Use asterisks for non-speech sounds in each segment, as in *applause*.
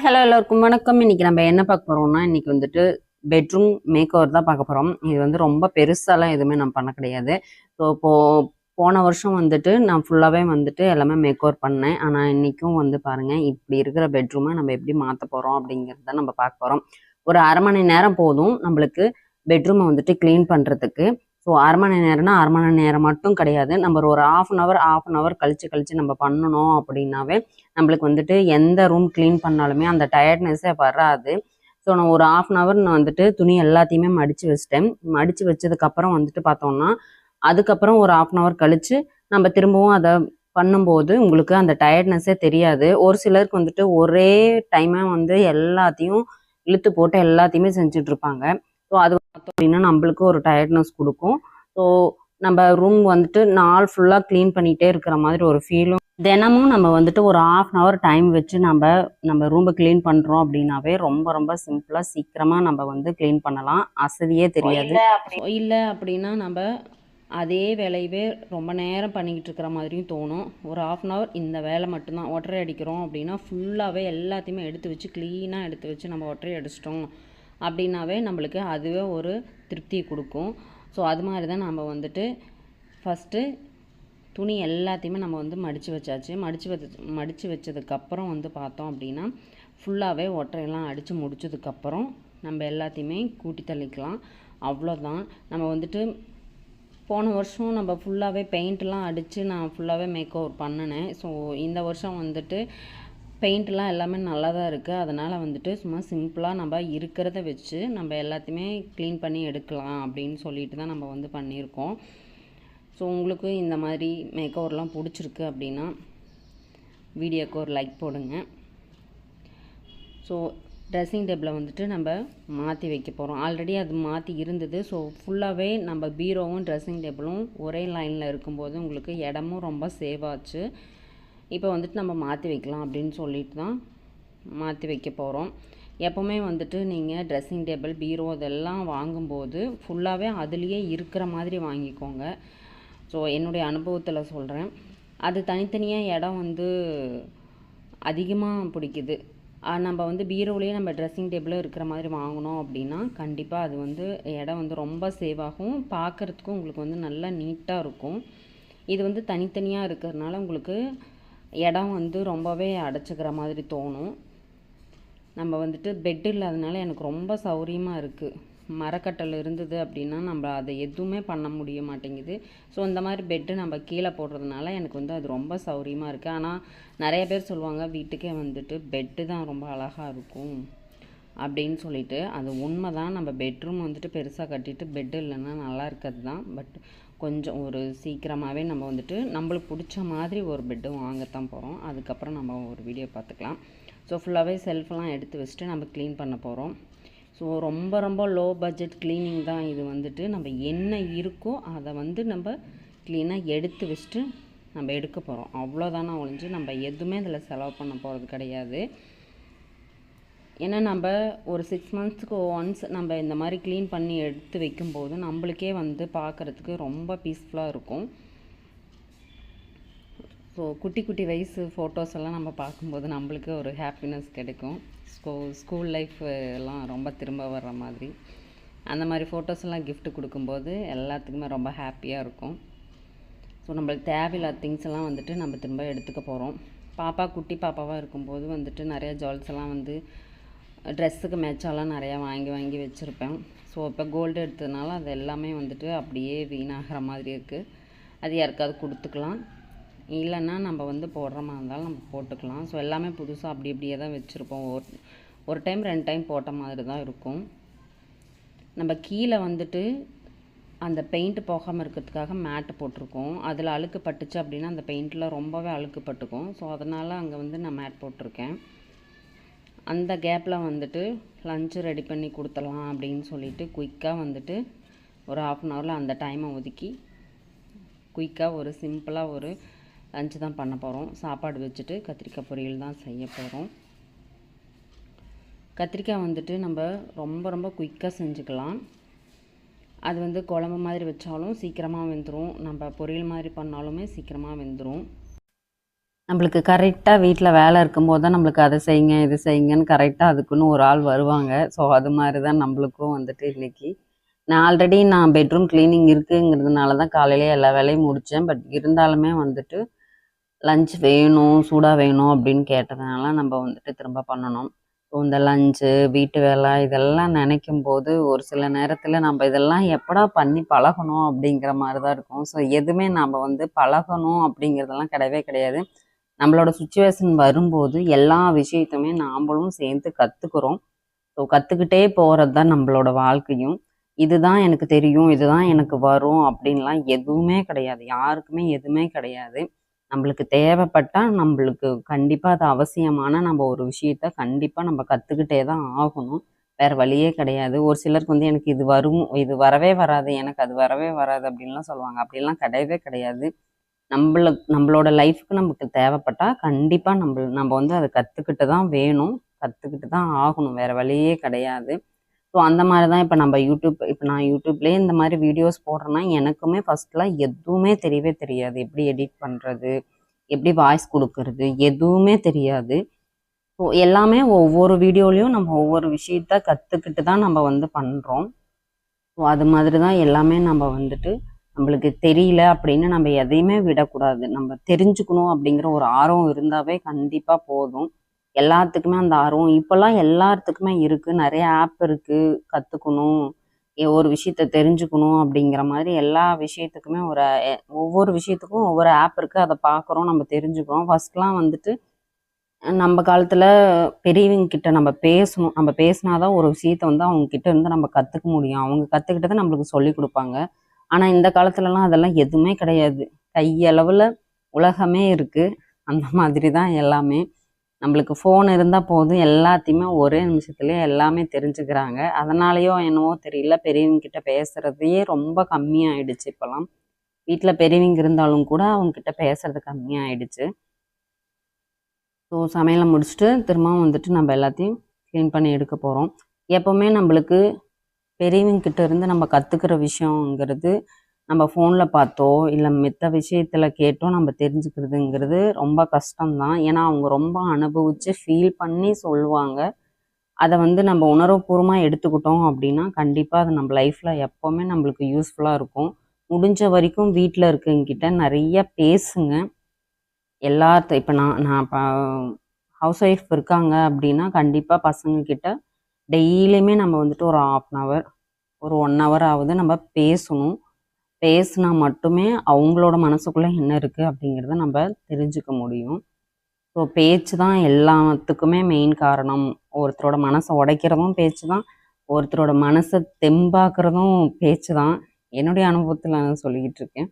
Hi hello எல்லோருக்கும் வணக்கம். இன்னைக்கு நம்ம என்ன பார்க்க போறோம்னா இன்னைக்கு வந்துட்டு பெட்ரூம் மேக் ஓவர் தான் பார்க்க போறோம். இது வந்து ரொம்ப பெருசாலாம் எதுவுமே நான் பண்ண கிடையாது. ஸோ இப்போ போன வருஷம் வந்துட்டு நான் ஃபுல்லாகவே வந்துட்டு எல்லாமே மேக் ஓவர் பண்ணேன். ஆனால் இன்றைக்கும் வந்து பாருங்க இப்படி இருக்கிற பெட்ரூமை நம்ம எப்படி மாற்ற போகிறோம் அப்படிங்கிறத நம்ம பார்க்க போறோம். ஒரு அரை மணி நேரம் போதும் நம்மளுக்கு பெட்ரூமை வந்துட்டு க்ளீன் பண்ணுறதுக்கு ஸோ அரை மணி நேரம்னா அரை மணி நேரம் மட்டும் கிடையாது. நம்ம ஒரு half an hour half an hour கழிச்சு கழிச்சு நம்ம பண்ணணும் அப்படின்னாவே நம்மளுக்கு வந்துட்டு எந்த ரூம் க்ளீன் பண்ணாலுமே அந்த டயர்ட்னஸ்ஸே வராது. ஸோ நான் ஒரு ஆஃப் அன் ஹவர் நான் வந்துட்டு துணி எல்லாத்தையுமே மடித்து வச்சிட்டேன். மடித்து வச்சதுக்கப்புறம் வந்துட்டு பார்த்தோம்னா அதுக்கப்புறம் ஒரு ஆஃப் அன் ஹவர் கழிச்சு நம்ம திரும்பவும் அதை பண்ணும்போது உங்களுக்கு அந்த டயர்ட்னஸ்ஸே தெரியாது. ஒரு சிலருக்கு வந்துட்டு ஒரே டைமாக வந்து எல்லாத்தையும் இழுத்து போட்டு எல்லாத்தையுமே செஞ்சுட்ருப்பாங்க ஸோ அது பார்த்தோம் அப்படின்னா நம்மளுக்கு ஒரு டயர்ட்னஸ் கொடுக்கும். ஸோ நம்ம ரூம் வந்துட்டு நாள் ஃபுல்லாக க்ளீன் பண்ணிகிட்டே இருக்கிற மாதிரி ஒரு ஃபீலும் தினமும் நம்ம வந்துட்டு ஒரு ஆஃப் அன் ஹவர் டைம் வச்சு நம்ம நம்ம ரூமை க்ளீன் பண்ணுறோம் அப்படின்னாவே ரொம்ப ரொம்ப சிம்பிளாக சீக்கிரமாக நம்ம வந்து க்ளீன் பண்ணலாம். அசதியே தெரியாது. இல்லை அப்படின்னா நம்ம அதே வேலையவே ரொம்ப நேரம் பண்ணிக்கிட்டு இருக்கிற மாதிரியும் தோணும். ஒரு ஆஃப் அன் ஹவர் இந்த வேலை மட்டும்தான். ஒட்டரை அடிக்கிறோம் அப்படின்னா ஃபுல்லாகவே எல்லாத்தையுமே எடுத்து வச்சு க்ளீனாக எடுத்து வச்சு நம்ம ஒட்டரை அடிச்சிட்டோம். அப்படின்னாவே நம்மளுக்கு அதுவே ஒரு திருப்தியை கொடுக்கும். ஸோ அது மாதிரி தான் நம்ம வந்துட்டு ஃபஸ்ட்டு துணி எல்லாத்தையுமே நம்ம வந்து மடித்து வச்சாச்சு. மடித்து வச்சு மடித்து வச்சதுக்கப்புறம் வந்து பார்த்தோம் அப்படின்னா ஃபுல்லாகவே ஒற்றையெல்லாம் அடித்து முடிச்சதுக்கப்புறம் நம்ம எல்லாத்தையுமே கூட்டி தள்ளிக்கலாம். அவ்வளோதான் நம்ம வந்துட்டு போன வருஷம் நம்ம ஃபுல்லாகவே பெயிண்ட்லாம் அடித்து நான் ஃபுல்லாகவே மேக் ஓவர் பண்ணினேன். ஸோ இந்த வருஷம் வந்துட்டு பெயிண்ட்லாம் எல்லாமே நல்லா தான் இருக்குது அதனால் வந்துட்டு சும்மா சிம்பிளாக நம்ம இருக்கிறத வச்சு நம்ம எல்லாத்தையுமே க்ளீன் பண்ணி எடுக்கலாம் அப்படின்னு சொல்லிட்டு தான் நம்ம வந்து பண்ணியிருக்கோம். ஸோ உங்களுக்கு இந்த மாதிரி மேக் ஓவர்லாம் பிடிச்சிருக்கு அப்படின்னா வீடியோக்கு ஒரு லைக் போடுங்க. ஸோ ட்ரெஸ்ஸிங் டேபிளை வந்துட்டு நம்ம மாற்றி வைக்க போகிறோம் ஆல்ரெடி அது மாற்றி இருந்தது. ஸோ ஃபுல்லாகவே நம்ம பீரோவும் ட்ரெஸ்ஸிங் டேபிளும் ஒரே லைனில் இருக்கும்போது உங்களுக்கு இடமும் ரொம்ப சேவ் ஆச்சு. இப்போ வந்துட்டு நம்ம மாற்றி வைக்கலாம் அப்படின்னு சொல்லிட்டு தான் மாற்றி வைக்க போகிறோம் எப்போவுமே வந்துட்டு நீங்கள் ட்ரெஸ்ஸிங் டேபிள் பீரோ இதெல்லாம் வாங்கும்போது ஃபுல்லாகவே அதுலேயே இருக்கிற மாதிரி வாங்கிக்கோங்க. ஸோ என்னுடைய அனுபவத்தில் சொல்கிறேன் அது தனித்தனியாக இடம் வந்து அதிகமாக பிடிக்குது. நம்ம வந்து பீரோவிலேயே நம்ம ட்ரெஸ்ஸிங் டேபிளும் இருக்கிற மாதிரி வாங்கினோம் அப்படின்னா கண்டிப்பாக அது வந்து இடம் வந்து ரொம்ப சேவ் ஆகும். பார்க்குறதுக்கும் உங்களுக்கு வந்து நல்லா நீட்டாக இருக்கும். இது வந்து தனித்தனியாக இருக்கிறதுனால உங்களுக்கு இடம் வந்து ரொம்பவே அடைச்சிக்கிற மாதிரி தோணும். நம்ம வந்துட்டு பெட் இல்லாதனால எனக்கு ரொம்ப சௌரியமாக இருக்குது மரக்கட்டல் இருந்தது அப்படின்னா நம்ம அதை எதுவுமே பண்ண முடிய மாட்டேங்குது. ஸோ இந்த மாதிரி பெட்டு நம்ம கீழே போடுறதுனால எனக்கு வந்து அது ரொம்ப சௌரியமாக இருக்குது ஆனால் நிறைய பேர் சொல்லுவாங்க வீட்டுக்கே வந்துட்டு பெட்டு தான் ரொம்ப அழகாக இருக்கும். அப்படின்னு சொல்லிட்டு அது உண்மை தான் நம்ம பெட்ரூம் வந்துட்டு பெருசாக கட்டிட்டு பெட்டு இல்லைன்னா நல்லா இருக்கிறது தான். பட் கொஞ்சம் ஒரு சீக்கிரமாகவே நம்ம வந்துட்டு நம்மளுக்கு பிடிச்ச மாதிரி ஒரு பெட்டு வாங்கத்தான் போகிறோம் அதுக்கப்புறம் நம்ம ஒரு வீடியோ பார்த்துக்கலாம். ஸோ ஃபுல்லாகவே செல்ஃபெல்லாம் எடுத்து வச்சுட்டு நம்ம க்ளீன் பண்ண போகிறோம் ஸோ ரொம்ப ரொம்ப லோ பட்ஜெட் க்ளீனிங் தான் இது வந்துட்டு. நம்ம என்ன இருக்கோ அதை வந்து நம்ம க்ளீனாக எடுத்து வச்சுட்டு நம்ம எடுக்க போகிறோம் அவ்வளோதானே ஒழிஞ்சு நம்ம எதுவுமே இதில் செலவு பண்ண போகிறது கிடையாது. ஏன்னா நம்ம ஒரு சிக்ஸ் மந்த்ஸ்க்கு ஒன்ஸ் நம்ம இந்த மாதிரி க்ளீன் பண்ணி எடுத்து வைக்கும்போது நம்மளுக்கே வந்து பார்க்குறதுக்கு ரொம்ப பீஸ்ஃபுல்லாக இருக்கும். ஸோ குட்டி குட்டி வயசு ஃபோட்டோஸ் எல்லாம் நம்ம பார்க்கும்போது நம்மளுக்கு ஒரு ஹாப்பினஸ் கிடைக்கும். ஸ்கூ ஸ்கூல் லைஃப் எல்லாம் ரொம்ப திரும்ப வர்ற மாதிரி. அந்த மாதிரி ஃபோட்டோஸ் எல்லாம் கிஃப்ட் கொடுக்கும்போது எல்லாத்துக்குமே ரொம்ப ஹாப்பியாக இருக்கும். ஸோ நம்மளுக்கு தேவையில்லாத திங்ஸ் எல்லாம் வந்துட்டு நம்ம திரும்ப எடுத்துக்க போகிறோம் பாப்பா குட்டி பாப்பாவாக இருக்கும்போது வந்துட்டு நிறைய ஜுவல்ஸ் எல்லாம் வந்து ட்ரெஸ்ஸுக்கு மேட்சாலாம் நிறையா வாங்கி வாங்கி வச்சுருப்பேன். ஸோ இப்போ கோல்டு எடுத்ததுனால அது எல்லாமே வந்துட்டு அப்படியே வீணாகிற மாதிரி இருக்குது அது யாருக்காவது கொடுத்துக்கலாம். இல்லைன்னா நம்ம வந்து போடுற மாதிரி இருந்தாலும் நம்ம போட்டுக்கலாம். ஸோ எல்லாமே புதுசாக அப்படி அப்படியே தான் வச்சுருப்போம். ஒரு ஒரு டைம் ரெண்டு டைம் போட்ட மாதிரி தான் இருக்கும். நம்ம கீழே வந்துட்டு அந்த பெயிண்ட் போகாமல் இருக்கிறதுக்காக மேட்டு போட்டிருக்கோம். அதில் அழுக்கு பட்டுச்சு அப்படின்னா அந்த பெயிண்டில் ரொம்பவே அழுக்கு பட்டுக்கும். ஸோ அதனால் அங்கே வந்து நான் மேட் போட்டிருக்கேன். அந்த கேப்பில் வந்துட்டு லஞ்சு ரெடி பண்ணி கொடுத்துடலாம் அப்படின்னு சொல்லிட்டு குயிக்காக வந்துட்டு ஒரு ஆஃப் அன் ஹவரில் அந்த டைமை ஒதுக்கி குயிக்காக ஒரு சிம்பிளாக ஒரு லஞ்சு தான் பண்ண போகிறோம் சாப்பாடு வச்சுட்டு கத்திரிக்காய் பொரியல் தான் செய்ய போகிறோம் கத்திரிக்காய் வந்துட்டு நம்ம ரொம்ப ரொம்ப குயிக்காக செஞ்சுக்கலாம். அது வந்து குழம்பு மாதிரி வச்சாலும் சீக்கிரமாக வெந்துடும் நம்ம பொரியல் மாதிரி பண்ணாலுமே சீக்கிரமாக வெந்துடும் நம்மளுக்கு கரெக்டாக வீட்டில் வேலை இருக்கும்போது தான் நம்மளுக்கு அதை செய்யுங்க இது செய்யுங்கன்னு கரெக்டாக அதுக்குன்னு ஒரு ஆள் வருவாங்க. ஸோ அது மாதிரி தான் நம்மளுக்கும் வந்துட்டு இன்னைக்கு. நான் ஆல்ரெடி நான் பெட்ரூம் க்ளீனிங் இருக்குங்கிறதுனால தான் காலையிலே எல்லா வேலையும் முடித்தேன் பட் இருந்தாலுமே வந்துட்டு லஞ்ச் வேணும் சூடாக வேணும் அப்படின்னு கேட்டதுனால நம்ம வந்துட்டு திரும்ப பண்ணணும். ஸோ இந்த லஞ்சு வீட்டு வேலை இதெல்லாம் நினைக்கும் போது ஒரு சில நேரத்தில் நம்ம இதெல்லாம் எப்படா பண்ணி பழகணும் அப்படிங்கிற மாதிரி தான் இருக்கும். ஸோ எதுவுமே நம்ம வந்து பழகணும் அப்படிங்கிறதெல்லாம் கிடையவே கிடையாது. நம்மளோட சுச்சுவேஷன் வரும்போது எல்லா விஷயத்தையுமே நாம்மளும் சேர்ந்து கற்றுக்குறோம் ஸோ கற்றுக்கிட்டே போகிறது தான் நம்மளோட வாழ்க்கையும். இதுதான் எனக்கு தெரியும் இதுதான் எனக்கு வரும் அப்படின்லாம் எதுவுமே கிடையாது. யாருக்குமே எதுவுமே கிடையாது. நம்மளுக்கு தேவைப்பட்டால் நம்மளுக்கு கண்டிப்பாக அது அவசியமான நம்ம ஒரு விஷயத்த கண்டிப்பாக நம்ம கற்றுக்கிட்டே தான் ஆகணும். வேறு வழியே கிடையாது. ஒரு சிலருக்கு வந்து எனக்கு இது வரும் இது வரவே வராது எனக்கு அது வரவே வராது அப்படின்லாம் சொல்லுவாங்க. அப்படிலாம் கிடையவே கிடையாது. நம்மளுக்கு நம்மளோட லைஃப்க்கு நமக்கு தேவைப்பட்டால் கண்டிப்பாக நம்ம நம்ம வந்து அதை கற்றுக்கிட்டு தான் வேணும். கற்றுக்கிட்டு தான் ஆகணும். வேறு வழியே கிடையாது. ஸோ அந்த மாதிரி தான் இப்போ நம்ம யூடியூப் இப்போ நான் யூடியூப்லேயே இந்த மாதிரி வீடியோஸ் போடுறேன்னா எனக்குமே ஃபஸ்ட்லாம் எதுவுமே தெரியவே தெரியாது. எப்படி எடிட் பண்ணுறது எப்படி வாய்ஸ் கொடுக்கறது? எதுவுமே தெரியாது. ஸோ எல்லாமே ஒவ்வொரு வீடியோலையும் நம்ம ஒவ்வொரு விஷயத்த கற்றுக்கிட்டு தான் நம்ம வந்து பண்ணுறோம் ஸோ அது மாதிரி தான் எல்லாமே நம்ம வந்துட்டு நம்மளுக்கு தெரியல அப்படின்னு நம்ம எதையுமே விடக்கூடாது. நம்ம தெரிஞ்சுக்கணும் அப்படிங்கிற ஒரு ஆர்வம் இருந்தாவே கண்டிப்பாக போதும். எல்லாத்துக்குமே அந்த ஆர்வம். இப்போல்லாம் எல்லாத்துக்குமே இருக்குது நிறைய ஆப் இருக்குது கற்றுக்கணும் ஒரு விஷயத்த தெரிஞ்சுக்கணும் அப்படிங்கிற மாதிரி எல்லா விஷயத்துக்குமே ஒரு ஒவ்வொரு விஷயத்துக்கும் ஒவ்வொரு ஆப் இருக்குது அதை பார்க்குறோம் நம்ம தெரிஞ்சுக்கிறோம். ஃபர்ஸ்ட்லாம் வந்துட்டு நம்ம காலத்தில் பெரியவங்க கிட்ட நம்ம பேசணும். நம்ம பேசினாதான் ஒரு விஷயத்த வந்து அவங்க கிட்ட இருந்து நம்ம கற்றுக்க முடியும். அவங்க கற்றுக்கிட்டதை நம்மளுக்கு சொல்லி கொடுப்பாங்க. ஆனால் இந்த காலத்துலலாம் அதெல்லாம் எதுவுமே கிடையாது. கையளவில் உலகமே இருக்குது அந்த மாதிரி தான் எல்லாமே. நம்மளுக்கு ஃபோன் இருந்தால் போதும். எல்லாத்தையுமே ஒரே நிமிஷத்துலேயே எல்லாமே தெரிஞ்சுக்கிறாங்க. அதனாலேயோ என்னவோ தெரியல. பெரியவங்கிட்ட பேசுகிறதையே ரொம்ப கம்மியாயிடுச்சு இப்போலாம் வீட்டில் பெரியவங்க இருந்தாலும் கூட அவங்கக்கிட்ட பேசுகிறது பேசுறது கம்மியாயிடுச்சு. ஸோ சமையலை முடிச்சுட்டு திரும்பவும் வந்துட்டு நம்ம எல்லாத்தையும் க்ளீன் பண்ணி எடுக்க போகிறோம் எப்போவுமே நம்மளுக்கு பெரியவங்க கிட்ட இருந்து நம்ம கற்றுக்கிற விஷயங்கிறது நம்ம ஃபோனில் பார்த்தோ இல்லை மித்த விஷயத்தில் கேட்டோ நம்ம தெரிஞ்சுக்கிறதுங்கிறது ரொம்ப கஷ்டம்தான். ஏன்னா அவங்க ரொம்ப அனுபவித்து ஃபீல் பண்ணி சொல்லுவாங்க. அதை வந்து நம்ம உணர்வுபூர்வமாக எடுத்துக்கிட்டோம் அப்படின்னா கண்டிப்பாக அது நம்ம லைஃப்பில் எப்போவுமே நம்மளுக்கு யூஸ்ஃபுல்லாக இருக்கும். முடிஞ்ச வரைக்கும் வீட்டில் இருக்கவங்கிட்ட நிறைய பேசுங்க. எல்லாத்த இப்போ நான் நான் இப்போ ஹவுஸ் ஒய்ஃப் இருக்காங்க அப்படின்னா கண்டிப்பாக பசங்கக்கிட்ட டெய்லியுமே நம்ம வந்துட்டு ஒரு ஆஃப் அன் ஹவர் ஒரு ஒன் ஹவர் ஆகுது நம்ம பேசணும். பேசினா மட்டுமே அவங்களோட மனசுக்குள்ளே என்ன இருக்குது அப்படிங்கிறத நம்ம தெரிஞ்சுக்க முடியும். ஸோ பேச்சு தான் எல்லாத்துக்குமே மெயின் காரணம். ஒருத்தரோட மனசை உடைக்கிறதும் பேச்சு தான் ஒருத்தரோட மனசை தெம்பாக்குறதும் பேச்சு தான். என்னுடைய அனுபவத்தில் நான் சொல்லிக்கிட்டு இருக்கேன்.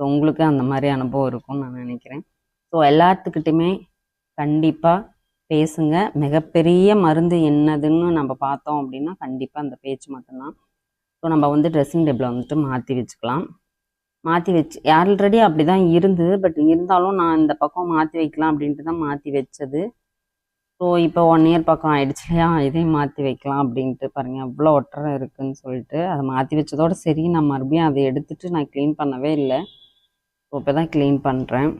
ஸோ உங்களுக்கு அந்த மாதிரி அனுபவம் இருக்கும்னு நான் நினைக்கிறேன். ஸோ எல்லாத்துக்கிட்டையுமே கண்டிப்பாக பேசுங்க. மிகப்பெரிய மருந்து என்னதுன்னு நம்ம பார்த்தோம் அப்படின்னா கண்டிப்பாக அந்த பேச்சு மட்டும்தான். ஸோ நம்ம வந்து ட்ரெஸ்ஸிங் டேபிளை வந்துட்டு மாற்றி வச்சுக்கலாம். மாற்றி வச்சு ஆல்ரெடி அப்படி தான் இருந்தது. பட் இருந்தாலும் நான் இந்த பக்கம் மாற்றி வைக்கலாம் அப்படின்ட்டு தான் மாற்றி வச்சது. ஸோ இப்போ ஒன் இயர் பக்கம் ஆயிடுச்சு இல்லையா? இதையும் மாற்றி வைக்கலாம் அப்படின்ட்டு பாருங்கள் எவ்வளோ ஒட்டரை இருக்குன்னு சொல்லிட்டு அதை மாற்றி வச்சதோட சரி நான் மறுபடியும் அதை எடுத்துட்டு நான் க்ளீன் பண்ணவே இல்லை. ஸோ இப்போ தான் க்ளீன் பண்ணுறேன்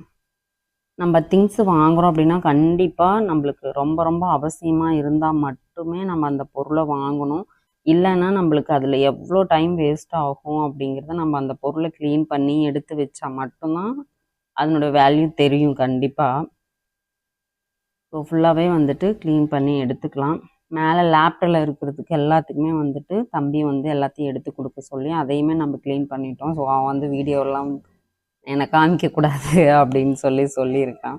நம்ம திங்ஸ் வாங்குறோம் அப்படின்னா கண்டிப்பாக நம்மளுக்கு ரொம்ப ரொம்ப அவசியமாக இருந்தால் மட்டுமே நம்ம அந்த பொருளை வாங்கணும். இல்லைன்னா நம்மளுக்கு அதில் எவ்வளோ டைம் வேஸ்ட் ஆகும் அப்படிங்கிறத நம்ம அந்த பொருளை க்ளீன் பண்ணி எடுத்து வச்சா மட்டும்தான் அதனோட வேல்யூ தெரியும் கண்டிப்பாக ஸோ ஃபுல்லாகவே வந்துட்டு க்ளீன் பண்ணி எடுத்துக்கலாம். மேலே லேப்டில் இருக்கிறதுக்கு எல்லாத்துக்குமே வந்துட்டு தம்பி வந்து எல்லாத்தையும் எடுத்து கொடுக்க சொல்லி அதையுமே நம்ம க்ளீன் பண்ணிட்டோம். ஸோ அவன் வந்து வீடியோலாம் என்னை காமிக்கக்கூடாது *laughs* அப்படின்னு சொல்லி சொல்லியிருக்கான்.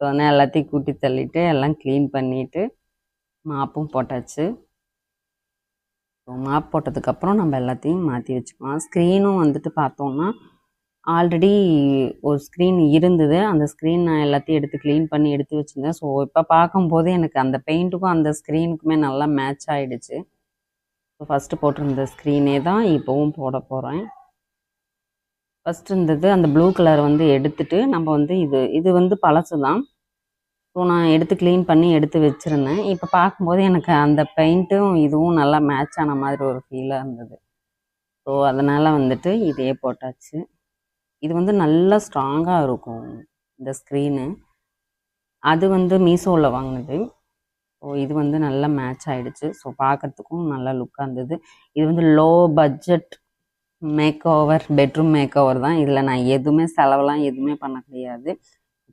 ஸோ அதனால் எல்லாத்தையும் கூட்டி தள்ளிட்டு எல்லாம் க்ளீன் பண்ணிவிட்டு மாப்பும் போட்டாச்சு. ஸோ மாப் போட்டதுக்கப்புறம் நம்ம எல்லாத்தையும் மாற்றி வச்சுக்கலாம். ஸ்க்ரீனும் வந்துட்டு பார்த்தோம்னா ஆல்ரெடி ஒரு ஸ்க்ரீன் இருந்தது. அந்த ஸ்க்ரீன் நான் எல்லாத்தையும் எடுத்து க்ளீன் பண்ணி எடுத்து வச்சுருந்தேன். ஸோ இப்போ பார்க்கும்போது எனக்கு அந்த பெயிண்ட்டுக்கும் அந்த ஸ்க்ரீனுக்குமே நல்லா மேட்ச் ஆகிடுச்சு ஸோ ஃபஸ்ட்டு போட்டிருந்த ஸ்க்ரீனே தான் இப்போவும் போட போகிறேன் ஃபஸ்ட் இருந்தது அந்த ப்ளூ கலர் வந்து எடுத்துட்டு நம்ம வந்து இது இது வந்து பழசு தான் ஸோ நான் எடுத்து க்ளீன் பண்ணி எடுத்து வச்சுருந்தேன். இப்போ பார்க்கும்போது எனக்கு அந்த பெயிண்ட்டும் இதுவும் நல்லா மேட்ச் ஆன மாதிரி ஒரு ஃபீலாக இருந்தது. ஸோ அதனால் வந்துட்டு இதே போட்டாச்சு. இது வந்து நல்லா ஸ்ட்ராங்காக இருக்கும் இந்த ஸ்க்ரீனு அது வந்து மீஷோவில் வாங்கினது. ஸோ இது வந்து நல்லா மேட்ச் ஆகிடுச்சு ஸோ பார்க்கறதுக்கும் நல்லா லுக்காக இருந்தது. இது வந்து low budget makeover bedroom makeover தான். இதில் நான் எதுவுமே செலவெல்லாம் எதுவுமே பண்ண கிடையாது.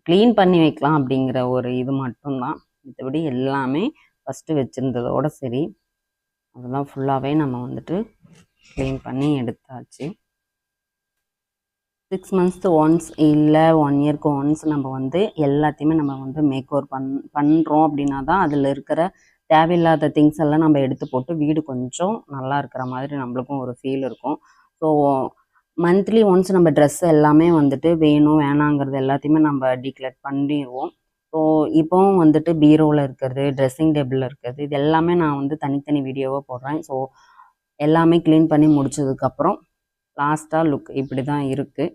க்ளீன் பண்ணி வைக்கலாம் அப்படிங்கிற ஒரு இது மட்டும்தான். மற்றபடி எல்லாமே ஃபஸ்ட்டு வச்சுருந்ததோட சரி. அதெல்லாம் ஃபுல்லாகவே நம்ம வந்துட்டு க்ளீன் பண்ணி எடுத்தாச்சு. சிக்ஸ் மந்த்ஸ்க்கு ஒன்ஸ் இல்லை ஒன் இயர்க்கு ஒன்ஸ் நம்ம வந்து எல்லாத்தையுமே நம்ம வந்து மேக் ஓவர் பண் பண்ணுறோம் அப்படின்னா தான் அதில் இருக்கிற தேவையில்லாத திங்ஸ் எல்லாம் நம்ம எடுத்து போட்டு வீடு கொஞ்சம் நல்லா இருக்கிற மாதிரி நம்மளுக்கும் ஒரு ஃபீல் இருக்கும். ஸோ மந்த்லி ஒன்ஸ் நம்ம ட்ரெஸ் எல்லாமே வந்துட்டு வேணும் வேணாங்கிறது எல்லாத்தையுமே நம்ம டிக்ளேர் பண்ணிடுவோம். ஸோ இப்போவும் வந்துட்டு பீரோவில் இருக்கிறது ட்ரெஸ்ஸிங் டேபிளில் இருக்கிறது இது எல்லாமே நான் வந்து தனித்தனி வீடியோவாக போடுறேன். ஸோ எல்லாமே க்ளீன் பண்ணி முடிச்சதுக்கப்புறம் லாஸ்ட்டாக லுக் இப்படி தான் இருக்குது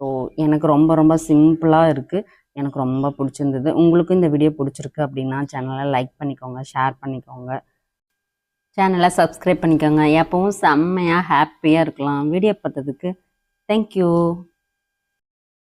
ஸோ எனக்கு ரொம்ப ரொம்ப சிம்பிளாக இருக்குது எனக்கு ரொம்ப பிடிச்சிருந்தது. உங்களுக்கும் இந்த வீடியோ பிடிச்சிருக்கு அப்படின்னா சேனலை லைக் பண்ணிக்கோங்க ஷேர் பண்ணிக்கோங்க. சேனலை சப்ஸ்கிரைப் பண்ணிக்கோங்க. எப்பவும் செம்மையாக ஹாப்பியாக இருக்கலாம். வீடியோ பார்த்ததுக்கு தேங்க்யூ